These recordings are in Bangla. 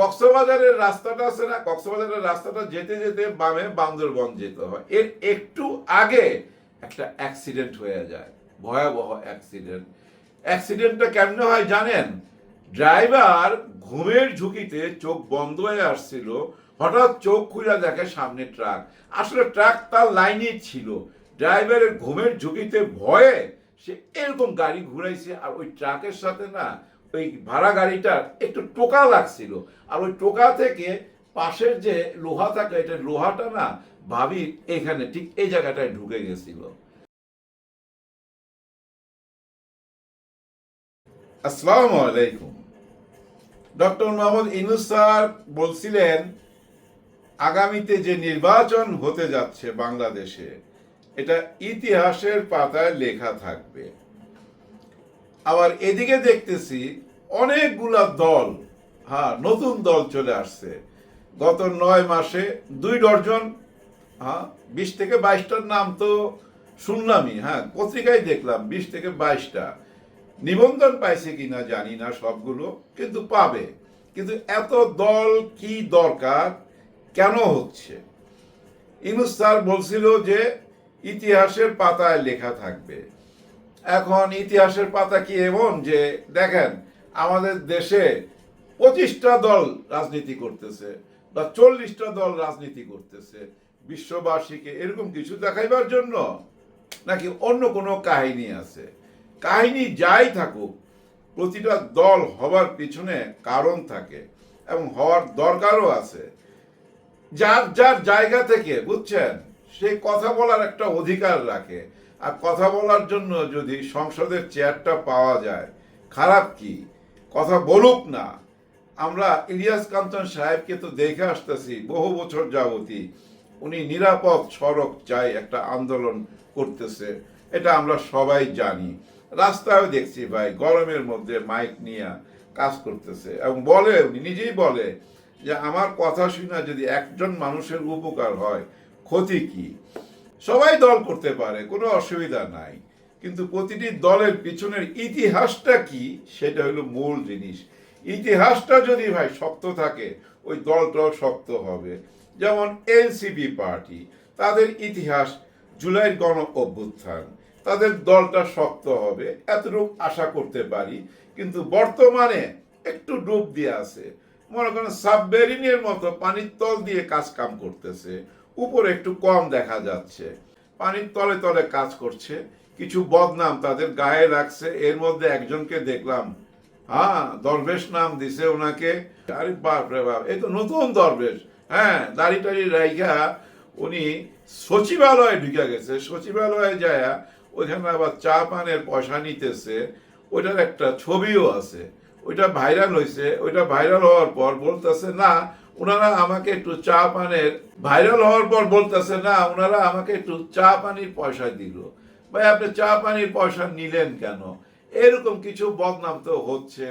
কক্সবাজারের রাস্তাটা আছে না, কক্সবাজারের রাস্তাটা যেতে যেতে বামে বান্দরবন যেতে হয়। এর একটু আগে একটা অ্যাক্সিডেন্ট হয়ে যায়, ভয়াবহ অ্যাক্সিডেন্ট অ্যাক্সিডেন্টটা কেমনে হয় জানেন? ড্রাইভার ঘুমের ঝুঁকিতে চোখ বন্ধ হয়ে আসছিল, হঠাৎ চোখ খুলে দেখে সামনে ট্রাক। আসলে ট্রাক তার লাইনে ছিল। ড্রাইভারের ঘুমের ঝুঁকিতে ভয়ে সে এরকম গাড়ি ঘুরাইছে আর ওই ট্রাকের সাথে না ওই ভাড়া গাড়িটার একটু টোকা লাগছিল। আর ওই টোকা থেকে পাশের যে লোহা থাকে, এটা লোহাটা না ভাবি এখানে ঠিক এই জায়গাটায় ঢুকে গেছিল। আসসালামু আলাইকুম। ডক্টর মোহাম্মদ ইনুস স্যার বলছিলেন, আগামীতে যে নির্বাচন হতে যাচ্ছে বাংলাদেশে, এটা ইতিহাসের পাতায় লেখা থাকবে। আবার এদিকে দেখতেছি অনেকগুলা দল হ্যাঁ নতুন দল চলে আসছে। গত নয় মাসে দুই ডর্জন হ্যাঁ বিশ থেকে বাইশটার নাম তো শুনলামই হ্যাঁ পত্রিকায় দেখলাম বিশ থেকে বাইশটা। নিবন্ধন পাইছে কিনা জানি না সবগুলো, কিন্তু পাবে। কিন্তু এত দল কি দরকার, কেন হচ্ছে? ইনুস স্যার বলছিল যে ইতিহাসের পাতায় লেখা থাকবে। এখন ইতিহাসের পাতা কি এমন যে, দেখেন, আমাদের দেশে পঁচিশটা দল রাজনীতি করতেছে বা চল্লিশটা দল রাজনীতি করতেছে। বিশ্ববাসীকে এরকম কিছু দেখাইবার জন্য নাকি অন্য কোনো কাহিনী আছে? কাহিনী যাই থাকুক, প্রতিটা দল হবার পিছনে কারণ থাকে এবং হওয়ার দরকারও আছে। যার যার জায়গা থেকে, বুঝছেন? সে কথা বলার একটা অধিকার রাখে। আর কথা বলার জন্য যদি সংসদের চেয়ারটা পাওয়া যায়, খারাপ কি? কথা বলুক না। আমরা ইলিয়াস কাঞ্চন সাহেবকে তো দেখে আসতেছি, বহু বছর যাবতী উনি নিরাপদ সড়ক চাই একটা আন্দোলন করতেছে, এটা আমরা সবাই জানি। রাস্তায়ও দেখছি ভাই, গরমের মধ্যে মাইক নিয়ে কাজ করতেছে। এবং বলে, উনি নিজেই বলে যে, আমার কথা শুনে যদি একজন মানুষের উপকার হয়, ক্ষতি কি? সবাই দল করতে পারে, কোনো অসুবিধা নাই। কিন্তু প্রতিটি দলের পিছনের ইতিহাসটা কি, সেটা হলো মূল জিনিস। ইতিহাসটা যদি ভাই শক্ত থাকে, ওই দলটাও শক্ত হবে। যেমন এনসিপি পার্টি, তাদের ইতিহাস জুলাইয়ের গণ অভ্যুত্থান, তাদের দলটা শক্ত হবে, এতটুকু আশা করতে পারি। কিন্তু বর্তমানে একটু ডুব দিয়ে আছে। মনে করেন সাবমেরিনের মতো পানির তল দিয়ে কাজ কাম করতেছে। উপরে একটু কম দেখা যাচ্ছে। পানির তলে তলে কাজ করছে। কিছু বদনাম তাদের গায়ে রাখছে এর মধ্যে একজনকে দেখলাম হ্যাঁ দরবেশ নাম দিছে ওনাকে। আরে বাপ রে বাপ এই তো নতুন দরবেশ। হ্যাঁ দাড়ি টাড়ি রাইখা উনি সচিবালয়ে ঢুকে গেছে। সচিবালয়ে যায়, ওইখানে আবার চা পানের পয়সা নিতেছে। ওইটার একটা ছবিও আছে। ওইটা ভাইরাল হয়েছে ওইটা ভাইরাল হওয়ার পর বলতেছে, না ওনারা আমাকে একটু চা পানের ভাইরাল হওয়ার পর বলতেছে, না, ওনারা আমাকে একটু চা পানির পয়সা দিল। ভাই, আপনি চা পানির পয়সা নিলেন কেন? এরকম কিছু বদনাম তো হচ্ছে।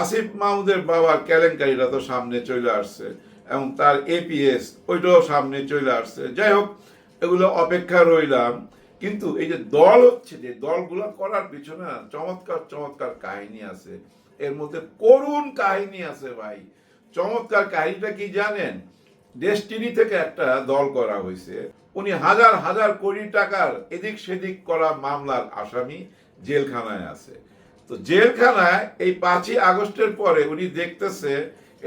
আসিফ মাহমুদের বাবার কেলেঙ্কারিটা তো সামনে চলে আসছে এবং তার এপিএস ওইটাও সামনে চলে আসছে। যাই হোক, এগুলো অপেক্ষা রইলাম। কিন্তু এই যে দল হচ্ছে, যে দলগুলো করার পিছনে চমৎকার চমৎকার কাহিনী আছে। এর মধ্যে করুণ কাহিনী আছে ভাই। চমৎকার কাহিনীটা কি জানেন? ডেস্টিনি থেকে একটা দল করা হয়েছে। উনি হাজার হাজার কোটি টাকার এদিক সেদিক করা মামলার আসামি জেলখানায় আছে। তো জেলখানায় এই পাঁচই আগস্টের পরে উনি দেখতেছে,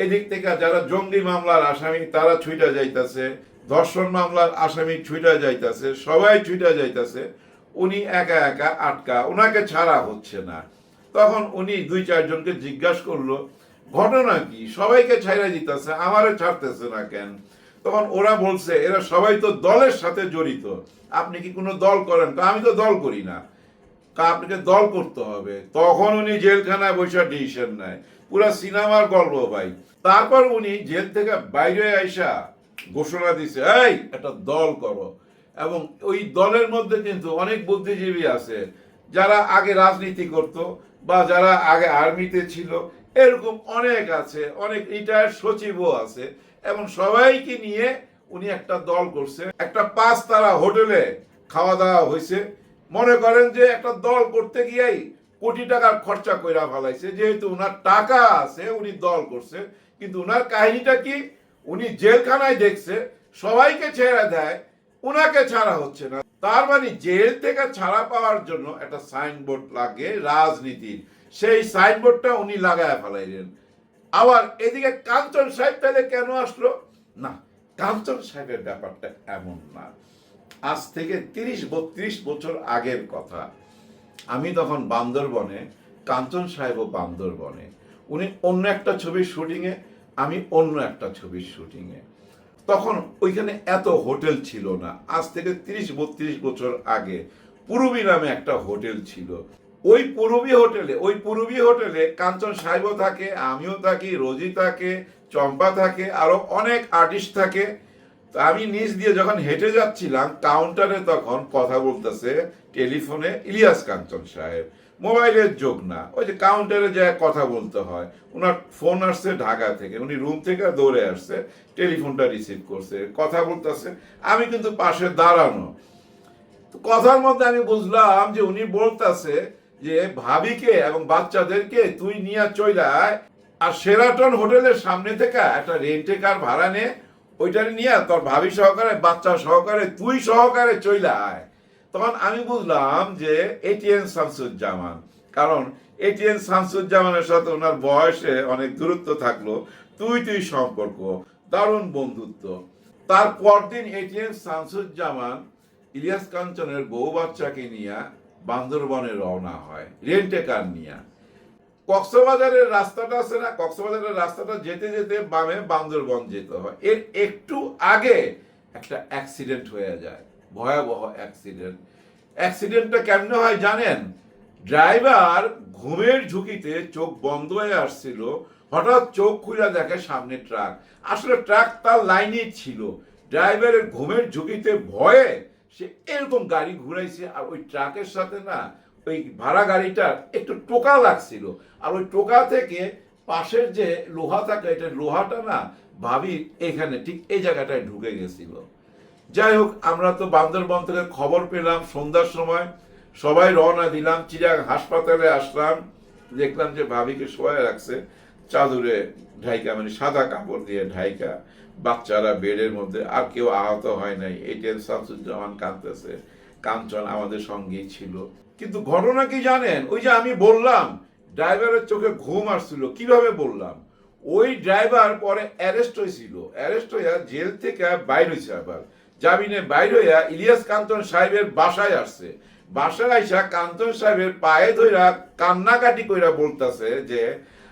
এদিক থেকে যারা জঙ্গি মামলার আসামি, তারা ছুইটা যাইতেছে, ধর্ষণ মামলার আসামি ছুইটা যাইতেছে, সবাই ছুইটা যাইতেছে, উনি একা একা আটকা ওনাকে ছাড়া হচ্ছে না। তখন উনি দুই চারজনকে জিজ্ঞাসা করল ঘটনা কি? সবাইকে ছাইরা দিতেছে, আমারে ছাড়তেছে না কেন? তখন ওরা বলছে, এরা সবাই তো দলের সাথে জড়িত। আপনি কি কোনো দল করেন? তা আমি তো দল করি না। তা আপনাকে দল করতে হবে। তখন উনি জেলখানায় বসে ডিসিশন নেয়। পুরা সিনেমার গল্প ভাই। তারপর উনি জেল থেকে বাইরে আইসা ঘোষণা দিছে, এই, একটা দল করো। এবং ওই দলের মধ্যে কিন্তু অনেক বুদ্ধিজীবী আছে, যারা আগে রাজনীতি করত বা যারা আগে আর্মিতে ছিল। এরকম অনেক আছে, অনেক রিটায়ার্ড সচিবও আছে, এবং সবাইকে নিয়ে উনি একটা দল করছে। একটা পাঁচ তারা হোটেলে খাওয়া দাওয়া হয়েছে। মনে করেন যে একটা দল করতে গিয়েই কোটি টাকার খরচা কইরা ফেলাইছে। যেহেতু উনার টাকা আছে, উনি দল করছে। কিন্তু উনার কাহিনীটা কি? উনি জেলখানায় দেখছে, সবাইকে ছেড়ে দেয়, উনাকে ছাড়া হচ্ছে না। তার মানে জেল থেকে ছাড়া পাওয়ার জন্য একটা সাইনবোর্ড লাগে, রাজনীতির। সেই সাইনবোর্ডটা উনি লাগায় ফেলাইলেন। আবার এদিকে কাঞ্চন সাহেব তাহলে কেন আসলো? না, কাঞ্চন সাহেবের ব্যাপারটা এমন না। আজ থেকে তিরিশ, বত্রিশ বছর আগের কথা। আমি তখন বান্দরবনে, কাঞ্চন সাহেবও বান্দরবনে। উনি অন্য একটা ছবির শুটিংয়ে আমি অন্য একটা ছবির শুটিংয়ে তখন ওইখানে এত হোটেল ছিল না। আজ থেকে তিরিশ, বত্রিশ বছর আগে পুরবী নামে একটা হোটেল ছিল। ওই পুরবী হোটেলে, ওই পুরবী হোটেলে কাঞ্চন সাহেবও থাকে, আমিও থাকি রোজি থাকে, চম্পা থাকে, আরও অনেক আর্টিস্ট থাকে। তো আমি নিচ দিয়ে যখন হেঁটে যাচ্ছিলাম কাউন্টারে তখন কথা বলতেছে টেলিফোনে ইলিয়াস কাঞ্চন সাহেব। মোবাইলের যোগ না, ওই যে কাউন্টারে যায় কথা বলতে হয়। ওনার ফোন আসছে ঢাকা থেকে, উনি রুম থেকে দৌড়ে আসছে, টেলিফোনটা রিসিভ করছে, কথা বলতেছে, আমি কিন্তু পাশে দাঁড়ানো। কথার মধ্যে আমি বুঝলাম যে উনি বলতেছে যে ভাবিকে এবং বাচ্চাদেরকে তুই নিয়ে চলে আয়। আর সেরাটন হোটেলের সামনে থেকে একটা রেন্টে কার ভাড়া নে ওইটারে নিয়ে তোর ভাবি সহকারে, বাচ্চা সহকারে, তুই সহকারে চলে আয়। তখন আমি বুঝলাম যে এটিএন শামসুজ্জামান, কারণ এটিএন শামসুজ্জামানের সাথে ওনার বয়সে অনেক দূরত্ব থাকল, তুই তুই সম্পর্ক, দারুণ বন্ধুত্ব। তার পরদিন এটিএন শামসুজ্জামান ইলিয়াস কাঞ্চনের বউ বাচ্চাকে নিয়ে বান্দরবনে রওনা হয় রেন্টে কার নিয়ে? কক্সবাজারের রাস্তাটা আছে না? কক্সবাজারের রাস্তাটা যেতে যেতে বামে বান্দরবন যেতে হয়। এর একটু আগে একটা অ্যাক্সিডেন্ট হয়ে যায়, ভয়াবহ অ্যাক্সিডেন্ট। অ্যাক্সিডেন্টটা কেমন হয় জানেন? ড্রাইভার ঘুমের ঝুঁকিতে চোখ বন্ধ হয়ে আসছিল, হঠাৎ চোখ খুলে দেখে সামনে ট্রাক। আসলে ট্রাক তার লাইনেই ছিল। ড্রাইভারের ঘুমের ঝুঁকিতে ভয়ে সে এরকম গাড়ি ঘুরাইছে আর ওই ট্রাকের সাথে না ওই ভাড়া গাড়িটার একটু টোকা লাগছিল। আর ওই টোকা থেকে পাশের যে লোহা থাকে, এটা লোহাটা না ভাবি এখানে ঠিক এই জায়গাটায় ঢুকে গেছিল। যাই হোক, আমরা তো বান্দরবন থেকে খবর পেলাম সন্ধ্যার সময়। সবাই রওনা দিলাম চিরাগ হাসপাতালে আসলাম। দেখলাম যে ভাবিকে শোয়া রাখছে। চাদরে ঢাইকা মানে সাদা কাপড় দিয়ে ঢাইকা, বাচ্চারা বেডের মধ্যে, আর কেউ আহত হয় নাই। এটিএন শামসুজ্জামান কাঁদতেছে। কাঞ্চন আমাদের সঙ্গেই ছিল। কিন্তু ঘটনা কি জানেন? ওই যে আমি বললাম, ড্রাইভারের চোখে ঘুম আসছিল। কীভাবে বললাম? ওই ড্রাইভার পরে অ্যারেস্ট হয়েছিল। অ্যারেস্ট হইয়া জেল থেকে বাইর হয়েছে আবার। জামিনে বাইর হইয়া ইলিয়াস কাঞ্চন সাহেবের বাসায় আসছে। বাসায় আইসা কাঞ্চন সাহেবের পায়ে ধইরা কান্নাকাটি কইরা বলতাছে যে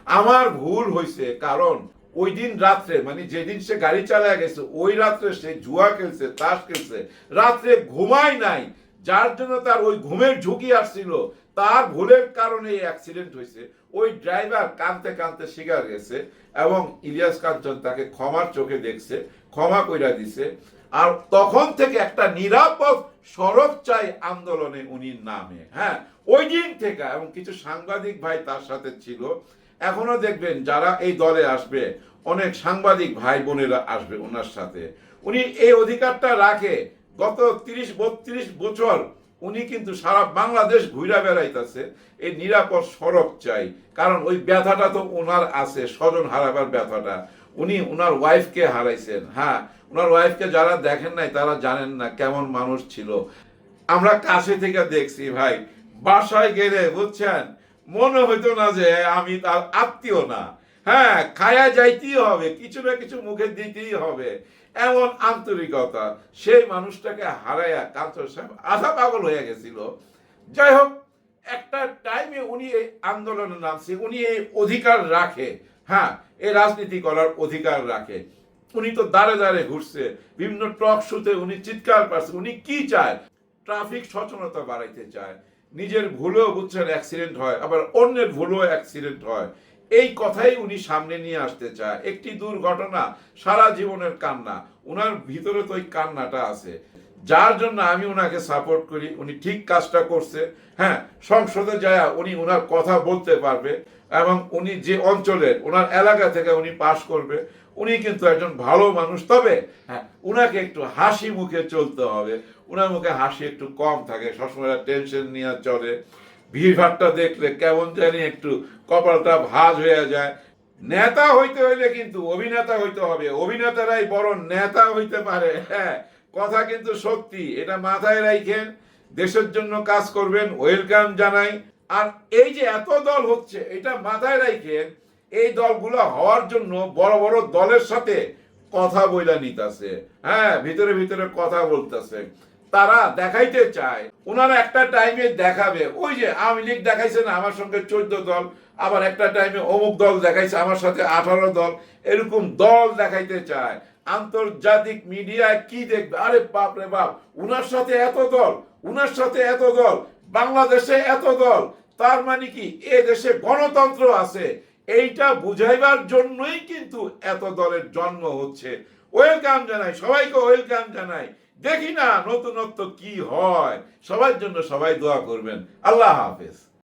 আমার ভুল হয়েছে কারণ ওই দিন রাত্রে মানে যেদিন সে গাড়ি চালায় গেছে, ওই রাত্রে সে জুয়া খেলছে, তাস খেলছে। রাত্রে ঘুমায় নাই, যার জন্য তার ওই ঘুমের ঝুঁকি আসছিল, তার ভুলের কারণে এই অ্যাক্সিডেন্ট হয়েছে ওই ড্রাইভার কানতে কানতে শিকার গেছে এবং ইলিয়াস কাঞ্চন তাকে ক্ষমার চোখে দেখছে, ক্ষমা কইরা দিছে। আর তখন থেকে একটা নিরাপদ সড়ক চাই আন্দোলনে উনি নামে। হ্যাঁ ওই দিন থেকে, এবং কিছু সাংবাদিক ভাই তার সাথে ছিল এখনও দেখবেন যারা এই দলে আসবে, অনেক সাংবাদিক ভাই বোনেরা আসবে ওনার সাথে। উনি এই অধিকারটা রাখে। গত তিরিশ, বত্রিশ বছর উনি কিন্তু সারা বাংলাদেশ ঘুরা বেড়াইতেছে। এই নিরাপদ সড়ক চাই। কারণ ওই ব্যথাটা তো ওনার আছে, স্বজন হারাবার ব্যথাটা। উনি ওনার ওয়াইফকে হারাইছেন। হ্যাঁ ওনার ওয়াইফকে যারা দেখেন নাই, তারা জানেন না কেমন মানুষ ছিল। আমরা কাছে থেকে দেখছি ভাই, বাসায় গেলে, বুঝছেন? মনে হইতো না যে আমি তার আত্মীয় না। হ্যাঁ খায়া যাইতেই হবে, কিছু না কিছু মুখে দিতেই হবে। এমন আন্তরিকতা, সেই মানুষটাকে হারাইয়া কান্তর সাহেব আধা পাগল হয়ে গেছিল। যাই হোক, একটা টাইমে উনি এই আন্দোলনে নামছে উনি এই অধিকার রাখে। হ্যাঁ এই রাজনীতি করার অধিকার রাখে। উনি তো দাঁড়ে দাঁড়ে ঘুরছে, বিভিন্ন টক শুতে উনি চিৎকার পাচ্ছে উনি কি চায়? ট্রাফিক সচেতনতা বাড়াইতে চায়। নিজের ভুলেও বুঝছেন অ্যাক্সিডেন্ট হয়, আবার অন্যের ভুলেও অ্যাক্সিডেন্ট হয়। এই কথাই উনি সামনে নিয়ে আসতে চায়। একটি দুর্ঘটনা, সারা জীবনের কান্না। উনার ভিতরে তো ওই কান্নাটা আছে। যার জন্য আমি ওনাকে সাপোর্ট করি, উনি ঠিক কাজটা করছে। হ্যাঁ সংসদে যায়, উনি ওনার কথা বলতে পারবে এবং উনি যে অঞ্চলের ওনার এলাকা থেকে উনি পাশ করবে। উনি কিন্তু একজন ভালো মানুষ। তবে হ্যাঁ। উনাকে একটু হাসি মুখে চলতে হবে। উনার মুখে হাসি একটু কম থাকে। সবসময় টেনশন নিয়ে চলে। ভিড়ভাট্টা দেখলে কেমন জানি একটু কপালটা ভাঁজ হয়ে যায়। নেতা হইতে হইলে কিন্তু অভিনেতা হইতে হবে। অভিনেতারাই বড় নেতা হইতে পারে। হ্যাঁ কথা কিন্তু সত্যি। এটা মাথায় রাখেন দেশের জন্য কাজ করবেন। ওয়েলকাম জানাই। আর এই যে এত দল হচ্ছে এটা মাথায় রাখেন এই দলগুলো হওয়ার জন্য বড় বড় দলের সাথে কথা বইলা নিতেছে। হ্যাঁ ভিতরে ভিতরে কথা বলতেছে। তারা দেখাইতে চায়। ওনারা একটা টাইমে দেখাবে। ওই যে আওয়ামী লীগ দেখাইছে না, আমার সঙ্গে চোদ্দ দল, আবার একটা টাইমে অমুক দল দেখাইছে, আমার সাথে আঠারো দল, এরকম দল দেখাইতে চায়। আন্তর্জাতিক মিডিয়ায় কি দেখবে? আরে বাপ রে বাপ, উনার সাথে এত দল, উনার সাথে এত দল, বাংলাদেশে এত দল। তার মানে কি? এ দেশে গণতন্ত্র আছে। এইটা বুঝাইবার জন্যই কিন্তু এত দলের জন্ম হচ্ছে। ওয়েলকাম জানাই, সবাইকে ওয়েলকাম জানাই। দেখি না নতুনত্ব কি হয়। সবার জন্য সবাই দোয়া করবেন। আল্লাহ হাফেজ।